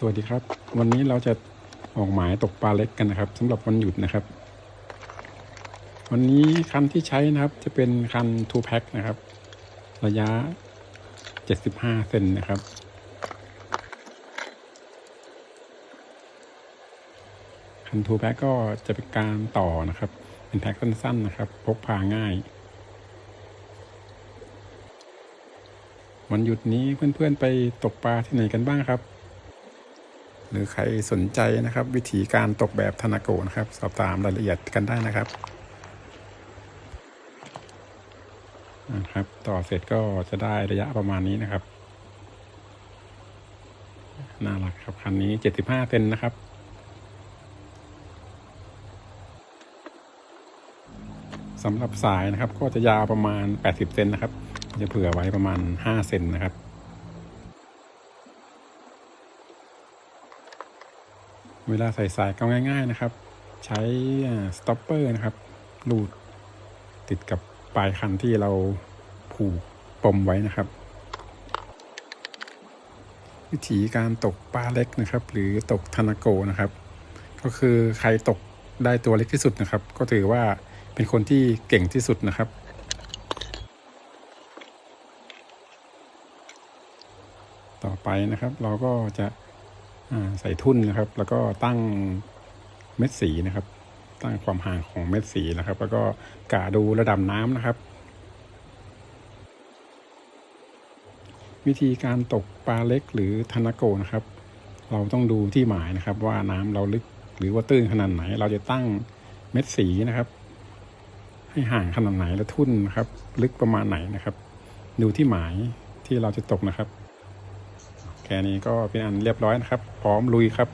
สวัสดีครับ วันนี้เราจะออกหมายตกปลาเล็กกันนะครับสำหรับวันหยุดนะครับ วันนี้คันที่ใช้นะครับ จะเป็นคัน2 pack นะครับ ระยะ 75 เซนนะครับ คัน2 pack ก็จะเป็นการต่อนะครับ เป็นแพ็คสั้นๆนะครับ พกพาง่าย วันหยุดนี้เพื่อนๆไปตกปลาที่ไหนกันบ้างครับ หรือใครสนใจนะครับ วิธีการตกแบบธนาโกนะครับ สอบถามรายละเอียดกันได้นะครับนะครับ ต่อเสร็จก็จะได้ระยะประมาณนี้นะครับน่ารักครับคันนี้75เซนนะครับสำหรับสายนะครับก็จะยาวประมาณ 80 เซนนะครับ จะเผื่อไว้ประมาณ 5 เซนนะครับ เวลาใส่สายก็ง่าย ๆนะครับ ใช้สต็อปเปอร์นะครับลูดติดกับปลายคันที่เราผูกปมไว้นะครับ วิธีการตกปลาเล็กนะครับ หรือตกทานาโกนะครับ ก็คือใครตกได้ตัวเล็กที่สุดนะครับ ก็ถือว่าเป็นคนที่เก่งที่สุดนะครับ ต่อไปนะครับเราก็จะ ใส่ทุ่นนะครับ แล้วก็ตั้งเม็ดสีนะครับ ตั้งความห่างของเม็ดสีนะครับ แล้วก็กะดูระดับน้ำนะครับ วิธีการตกปลาเล็กหรือทนาโกนะครับ เราต้องดูที่หมายนะครับ ว่าน้ำเราลึกหรือว่าตื้นขนาดไหน เราจะตั้งเม็ดสีนะครับ ให้ห่างขนาดไหนและทุ่นนะครับ ลึกประมาณไหนนะครับ ดูที่หมายที่เราจะตกนะครับ แค่นี้ก็เป็นอันเรียบร้อยนะครับ พร้อมลุยครับ